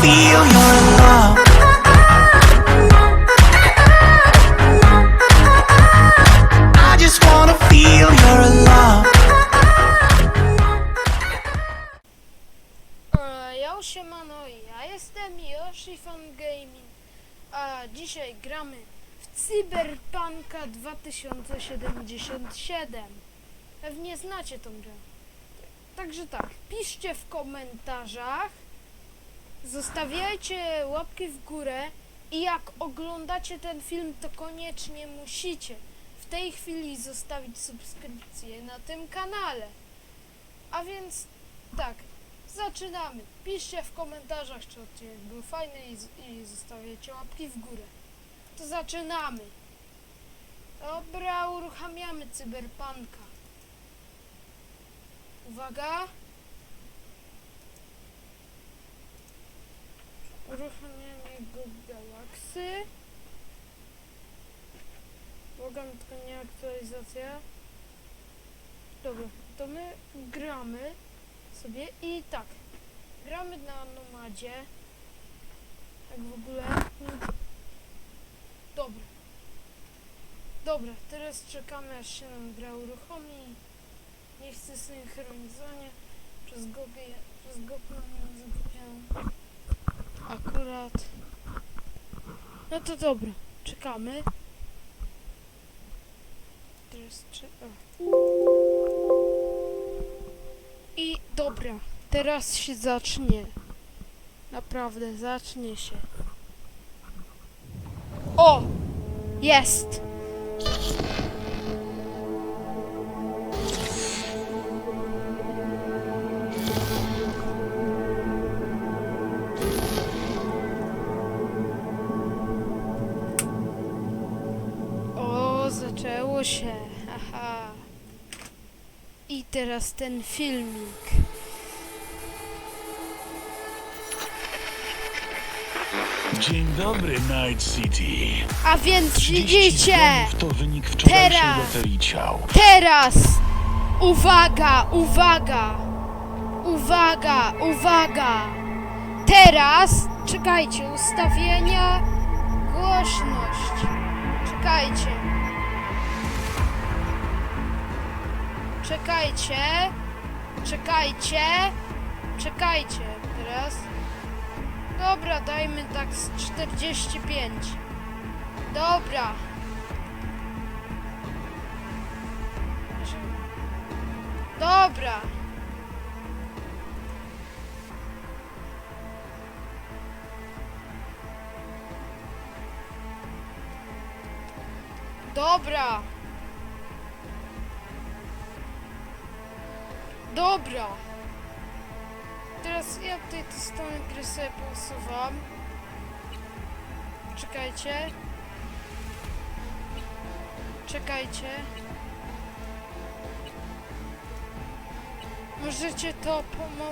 feel you're in love. I just wanna feel you're in love. E, Ja siemano, ja jestem Yoshi Fan Gaming, a dzisiaj gramy w Cyberpunka 2077. Pewnie znacie tą grę. Także tak, piszcie w komentarzach, zostawiajcie łapki w górę i jak oglądacie ten film, to koniecznie musicie w tej chwili zostawić subskrypcję na tym kanale. A więc tak, Zaczynamy. Piszcie w komentarzach, czy odcinek był fajny i, i zostawiacie łapki w górę. To zaczynamy. Dobra, uruchamiamy cyberpunka. Uwaga. Uruchamianie go galaksy. Błagam, tylko nie aktualizacja. Dobra, to my gramy sobie i tak. Gramy na Nomadzie. Tak w ogóle. Dobra. Dobra, teraz czekamy aż się nam gra uruchomi. Nie chcę synchronizowania. Przez Google, przez Google nie zapomniałem. Akurat. No to dobra, czekamy. Teraz. I dobra, teraz się zacznie. Naprawdę, zacznie się. O! Jest! Teraz ten filmik. Dzień dobry, Night City. A więc 30 widzicie! zgonów to wynik wczorajszej Teraz. loterii ciał. Teraz! Uwaga, uwaga! Uwaga, uwaga! Teraz, czekajcie, ustawienia, głośność. Czekajcie. Czekajcie. Czekajcie. Czekajcie. Teraz. Dobra, dajmy tak z 45. Dobra. Dobra. Dobra. Dobra. Teraz ja tutaj tę stronę gry sobie. Czekajcie. Czekajcie. Możecie to pomo...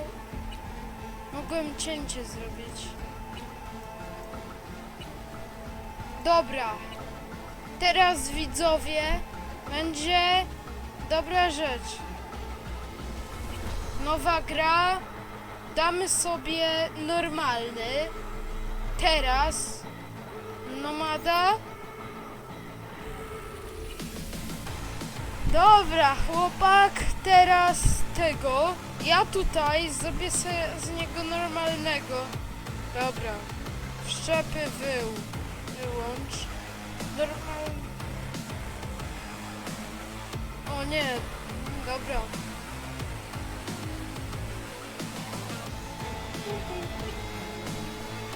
Mogłem cięcie zrobić. Dobra. Teraz widzowie będzie dobra rzecz. Nowa gra. Damy sobie normalny. Teraz nomada. Dobra, chłopak, teraz tego. Ja tutaj zrobię sobie z niego normalnego. Dobra. Wszczepy wył. Wyłącz. Normalny. O nie. Dobra.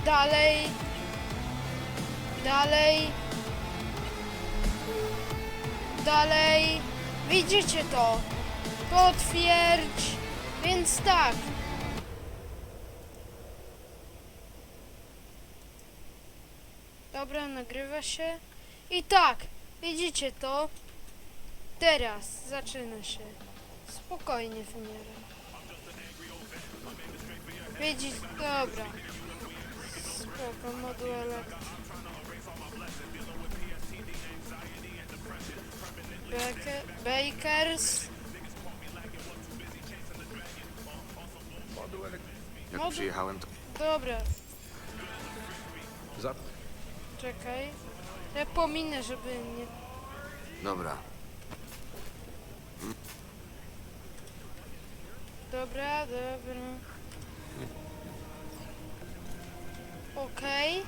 Dalej. Dalej. Dalej. Widzicie to? Potwierdź. Więc tak. Dobra, nagrywa się. I tak, widzicie to? Teraz zaczyna się. Spokojnie w miarę. Widzisz, dobra. Spoko, moduł elektryk. Baker, Bakers. Jak Moduł- przyjechałem, to Dobra. Za... Czekaj. Ja pominę, żeby nie... Dobra. Dobra, dobra. Okej.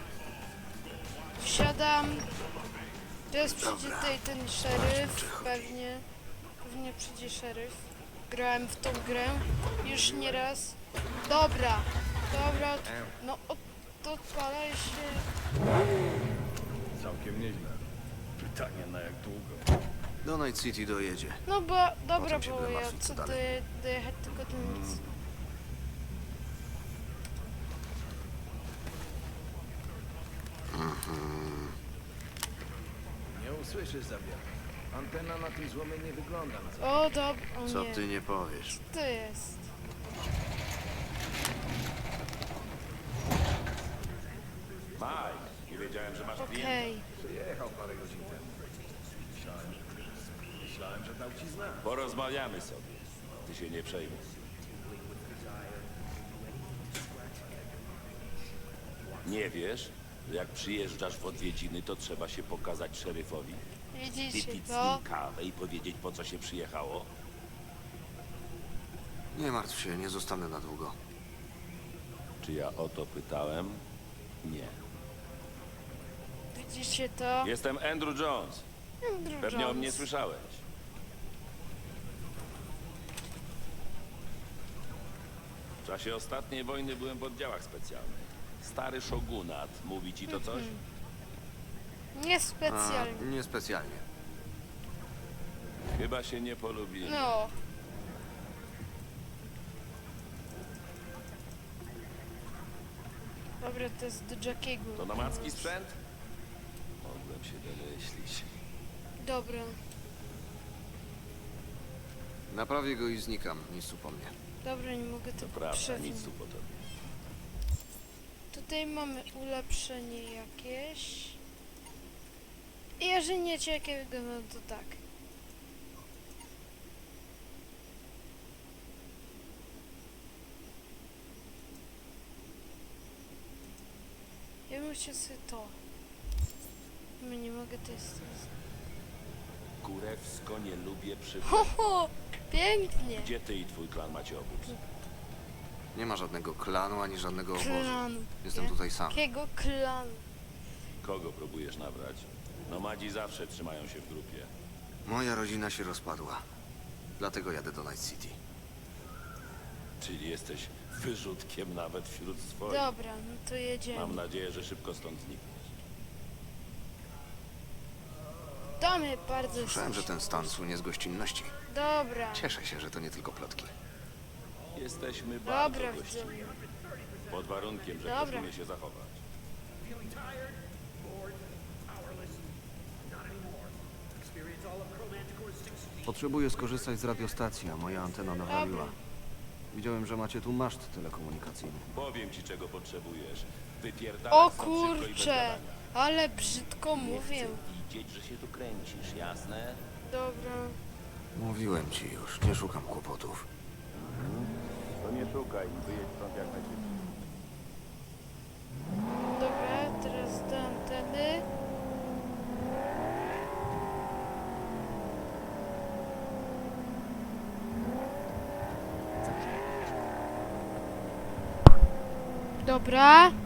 Wsiadam. Teraz przyjdzie tutaj ten szeryf, pewnie. Pewnie przyjdzie szeryf. Grałem w tą grę już nieraz. Dobra, dobra, no od, odpalaj się. Całkiem nieźle. Pytanie na jak długo? Do Night City dojedzie. No bo, dobra, Potem się bo będę ja martwić, co co dalej. doje, dojechać tylko do nic. Nie usłyszysz za wiele. Antena na tym złomie nie wygląda na za... O, dobra, o Co nie. ty nie powiesz? To jest. Mike, nie wiedziałem, że masz klienta. Okej. Przyjechał parę godzin temu. Myślałem, myślałem że dał ci znak. Porozmawiamy sobie. Ty się nie przejmuj. Nie wiesz, jak przyjeżdżasz w odwiedziny, to trzeba się pokazać szeryfowi, Widzicie wypić z to? nim kawę i powiedzieć, po co się przyjechało? Nie martw się, nie zostanę na długo. Czy ja o to pytałem? Nie. Widzicie to? Jestem Andrew Jones. Andrew Pewnie o mnie słyszałeś. W czasie ostatniej wojny byłem w oddziałach specjalnych. Stary szogunat. Mówi ci to coś? Nie A, specjalnie. niespecjalnie. Chyba się nie polubili. No. Dobra, to jest do Jackiego. To nomadzki sprzęt? Mogłem się domyślić. Dobra. Naprawię go i znikam. Nic tu po mnie. Dobra, nie mogę To tego prawda, przewinąć. nic tu po tobie. Tutaj mamy ulepszenie jakieś. I jeżeli nie wiecie jakiego, no to tak. Ja bym chciał sobie to. No nie mogę, to jest... Kurewsko nie lubię przy... Ho, ho! Pięknie! Gdzie ty i twój klan macie obóz? Nie ma żadnego klanu ani żadnego obozu. Klanu. Jestem tutaj sam. Jakiego klanu? Kogo próbujesz nabrać? Nomadzi zawsze trzymają się w grupie. Moja rodzina się rozpadła. Dlatego jadę do Night City. Czyli jesteś wyrzutkiem nawet wśród swoich. Dobra, no to jedziemy. Mam nadzieję, że szybko stąd znikniesz. To mnie bardzo Słyszałem, że cieszy. ten stan słynie z gościnności. Dobra, Cieszę się, że to nie tylko plotki. Jesteśmy bardzo dobra, gościnni. widzowie. Pod warunkiem, że Dobra. ktoś umie się zachować. Potrzebuję skorzystać z radiostacji, a moja antena nawaliła. Widziałem, że macie tu maszt telekomunikacyjny. Powiem ci, czego potrzebujesz. Wypierdalać O stąd szybko i bez kurcze, gadania. ale brzydko Nie mówię. widzieć, że się tu kręcisz, jasne? Dobra. Mówiłem ci już, nie szukam kłopotów. To nie szukaj wyjedź stąd jak najszybciej. Dobra, teraz do anteny. Dobra.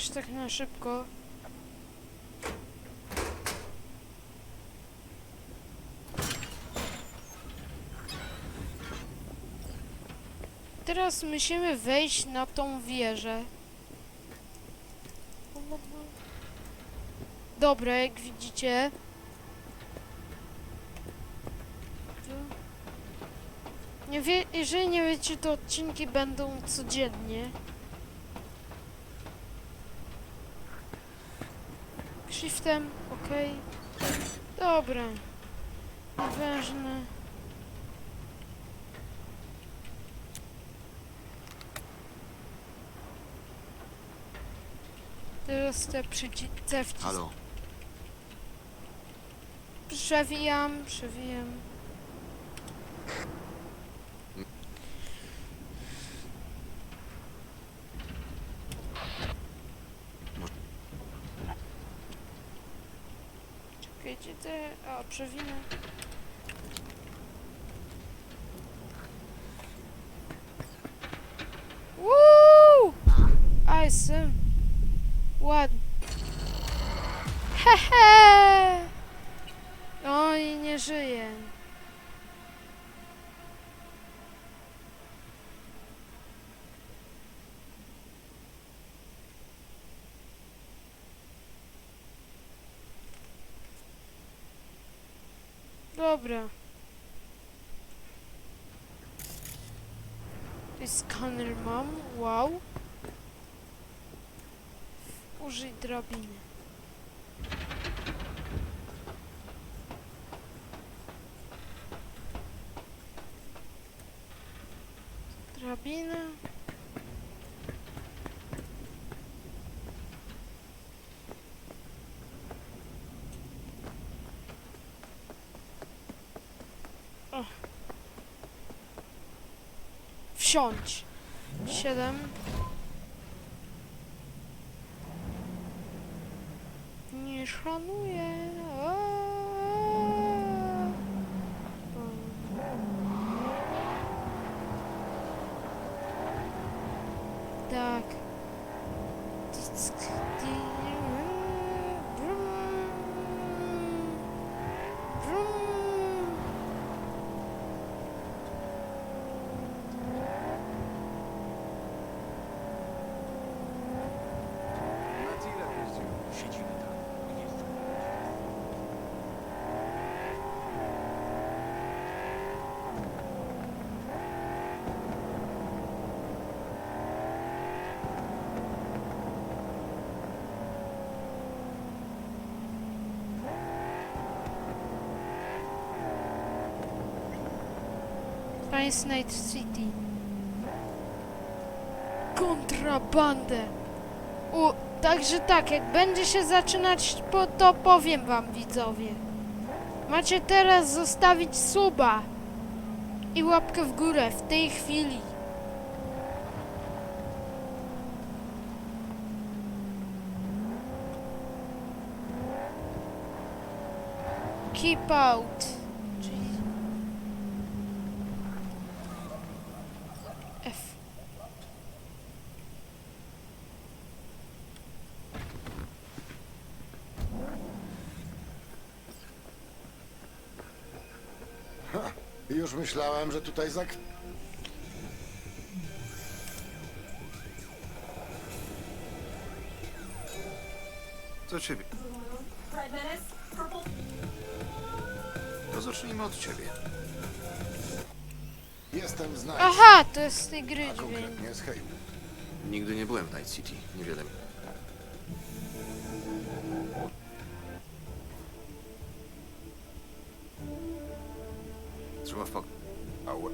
Już tak na szybko. Teraz musimy wejść na tą wieżę. Dobra, jak widzicie. Nie wie, jeżeli nie wiecie, to odcinki będą codziennie. Shiftem, ok. Dobra. Ważne. Teraz te przyciski. Halo, Przewijam, przewijam. Czekajcie, te... O, przewinę. Woo! A jestem ładny. Hehe! No i nie żyje. Dobra. Skaner mam. Wow. Użyj drabiny. Drabina. Wsiądź. Siedem. Nie szanuję. Ice Night City. Kontrabandę. U, także tak, jak będzie się zaczynać, po, to powiem wam widzowie. Macie teraz zostawić suba i łapkę w górę w tej chwili. Keep out. Czyli F. Już myślałem, że tutaj zak... Co ciebie? To zacznijmy od ciebie. Jestem z Night, Aha, to jest z tej gry a dźwięk. konkretnie z Haywood. Nigdy nie byłem w Night City. Niewiele mi. Trzeba w pok... Ała.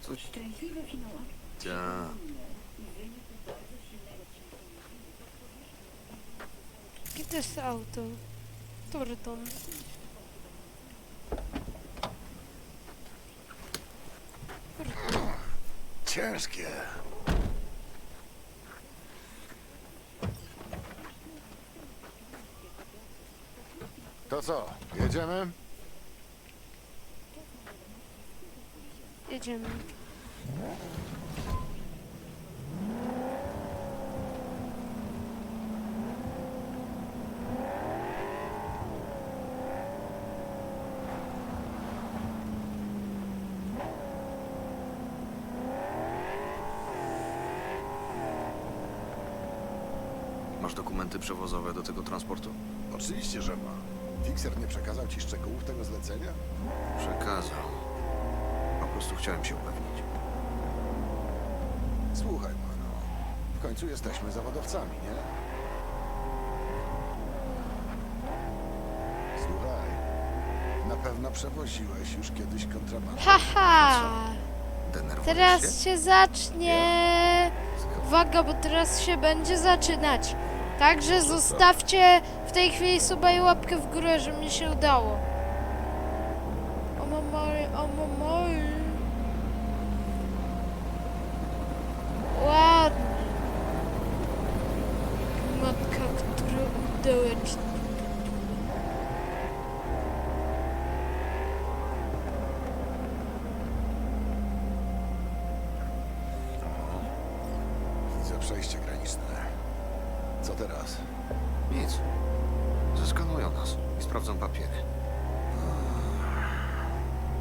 Co? Ta. Jakie to jest auto? Torton. Ciężkie. To co, jedziemy? Jedziemy. Masz dokumenty przewozowe do tego transportu? Oczywiście, że ma. Fixer nie przekazał ci szczegółów tego zlecenia? Przekazał. Po prostu chciałem się upewnić. Słuchaj, mano. W końcu jesteśmy zawodowcami, nie? Słuchaj. Na pewno przewoziłeś już kiedyś kontrabandę. Haha! Denerwujesz Teraz się? zacznie. Uwaga, bo teraz się będzie zaczynać. Także zostawcie w tej chwili suba i łapkę w górę, że mi się udało. O mamoj, o mamoj. Ładnie. Matka, która udała ci Widzę przejście graniczne. Co teraz? Nic. Zeskanują nas i sprawdzą papiery.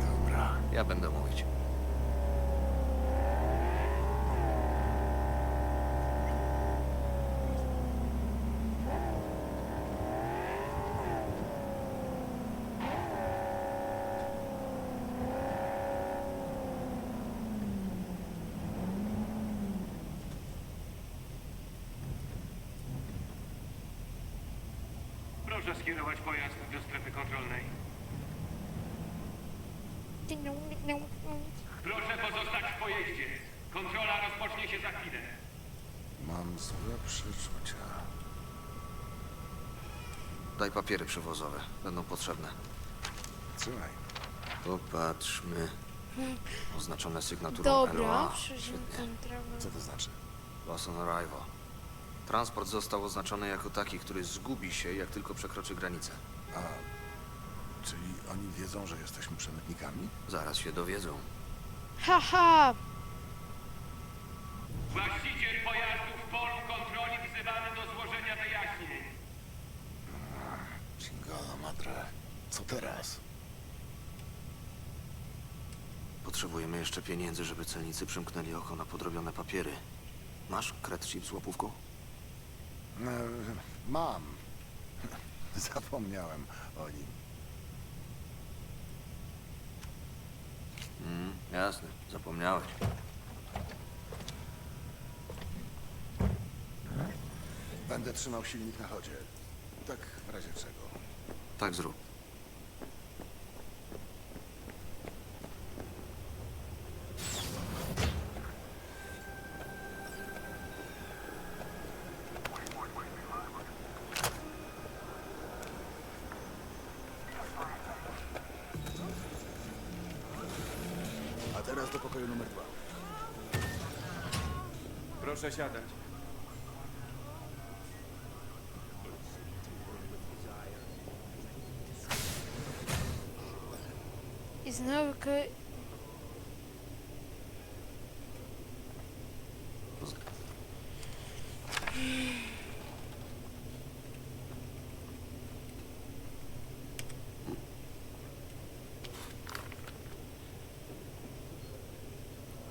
Dobra. Ja będę mówić. Proszę skierować pojazd do strefy kontrolnej. Proszę pozostać w pojeździe. Kontrola rozpocznie się za chwilę. Mam złe przeczucia. Daj papiery przewozowe. Będą potrzebne. Trzymaj. Popatrzmy. Oznaczone sygnaturą Dobra, Świetnie. kontrolę. Co to znaczy? Loss on arrival. Transport został oznaczony jako taki, który zgubi się, jak tylko przekroczy granicę. A, czyli oni wiedzą, że jesteśmy przemytnikami? Zaraz się dowiedzą. Haha! Właściciel pojazdu w polu kontroli wzywany do złożenia wyjaśnień. Chingala madre. Co teraz? Potrzebujemy jeszcze pieniędzy, żeby celnicy przymknęli oko na podrobione papiery. Masz kred chip z łapówką? E, mam. Zapomniałem o nim. Mm, jasne, zapomniałeś. Będę trzymał silnik na chodzie. Tak w razie czego. Tak zrób. Proszę siadać. I znowu ko-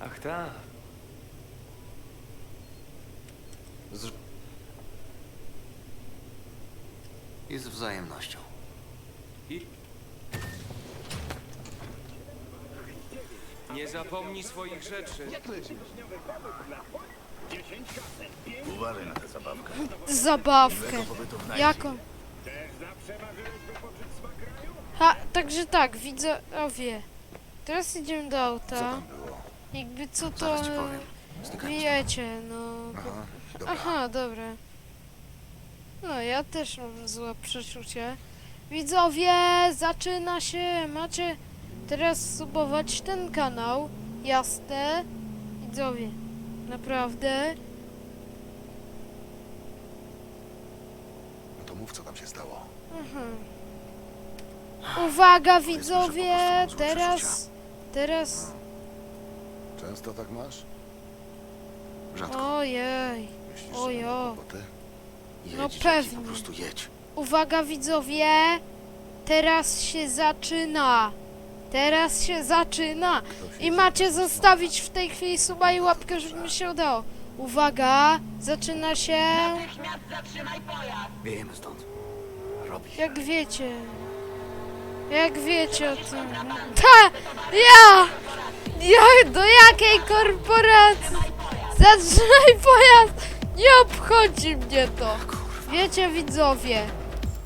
Ach tak. Z... I z wzajemnością. I... Nie zapomnij swoich rzeczy. zabawkę. Jaką? Ha, także tak, widzowie. Teraz idziemy do Co auta. tam było? Jakby co to... Zaraz ci powiem. Stykaj Wiecie, no... Aha, dobra. Aha, dobra. No, ja też mam złe przeczucie. Widzowie, zaczyna się. Macie teraz subować ten kanał. Jasne. Widzowie, naprawdę. No to mów, co tam się stało. Mhm. Uwaga, po widzowie, prostu mam złe teraz. Teraz. Często tak masz? Rzadko. Ojej. Myślisz, że Ojo. Jedź, no pewnie. Po prostu jedź. Uwaga, widzowie. Teraz się zaczyna. Teraz się zaczyna. I macie zostawić w tej chwili suba i łapkę, żeby mi się udało. Uwaga, zaczyna się. Wiejemy stąd. Robi. Jak wiecie. Jak wiecie o tym. Ta! Ja! Ja do jakiej korporacji? Zatrzymaj pojazd! Nie obchodzi mnie to. Wiecie widzowie.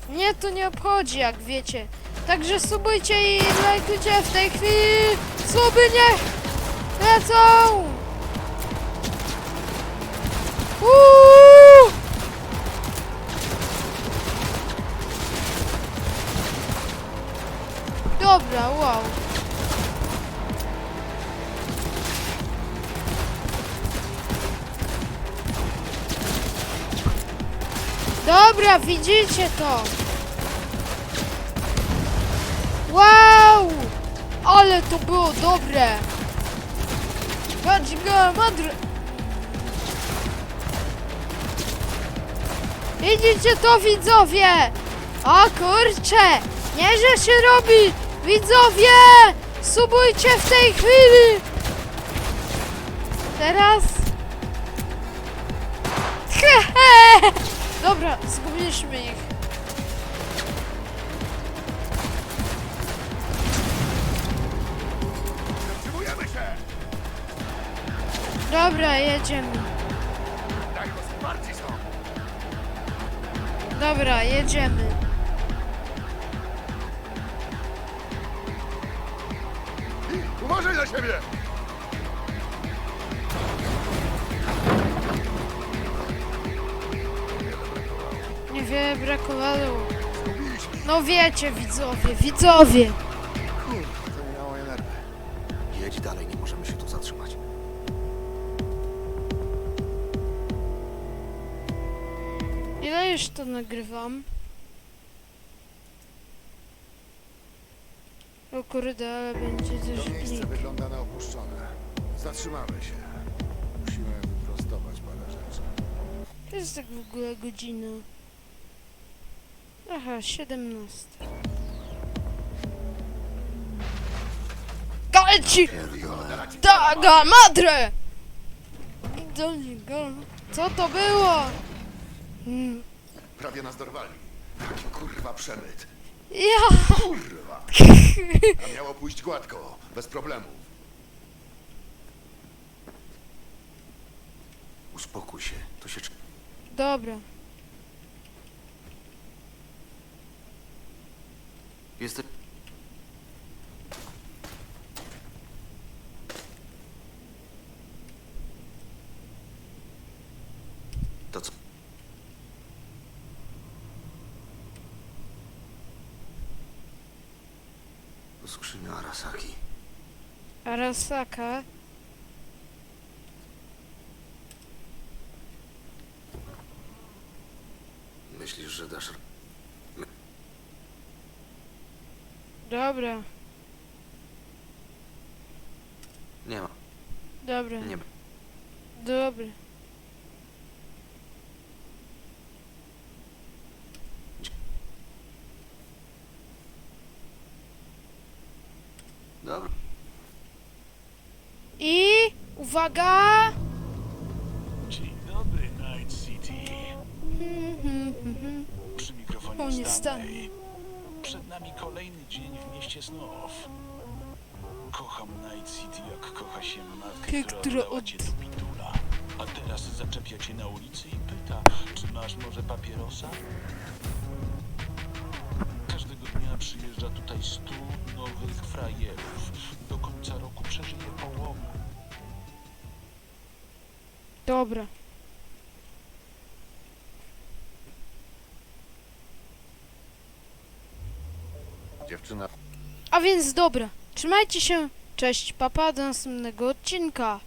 Mnie to nie obchodzi, jak wiecie. Także subujcie i lajkujcie w tej chwili. Suby niech lecą! Uuu! Dobra, widzicie to? Wow! Ale to było dobre! Patrz go, madr... Widzicie to, widzowie? O kurcze! Nie, że się robi! Widzowie! Subujcie w tej chwili! Teraz... Hehe! Dobra, zgubiliśmy ich. Zatrzymujemy się! Dobra, jedziemy. Daj rozparci są! Dobra, jedziemy. Uważaj na siebie! Brakowało. No wiecie, widzowie, widzowie! To miało nerwy. Jedź dalej, nie możemy się tu zatrzymać. Ile już to nagrywam? O kurde, ale będzie też To miejsce plik. wygląda na opuszczone. Zatrzymamy się. Musimy wyprostować parę rzeczy. To jest tak w ogóle godzina. Aha, 17. Galci! Pierdolę. Daga madre! Do niego. Co to było? Mm, Prawie nas dorwali. Taki kurwa przemyt. Ja! Kurwa! A miało pójść gładko, bez problemu. Uspokój się, to się... Dobra. Jesteś... To co? To skrzynia Arasaki. Arasaka. Myślisz, że dasz... Dobra, Nie ma, dobra, nie dobra. Dobra. I uwaga! Dzień dobry, Night City. Mhm, mhm. Przy mikrofonie O, nie Stanley. Przed nami kolejny dzień w mieście snów. Kocham Night City, jak kocha się matkę, Ty, która która oddała od- cię do pitula. A teraz zaczepia cię na ulicy i pyta, czy masz może papierosa? Każdego dnia przyjeżdża tutaj stu nowych frajerów. Do końca roku przeżyje połowę. Dobra. Dziewczyna A więc dobra. Trzymajcie się. Cześć, papa, do następnego odcinka.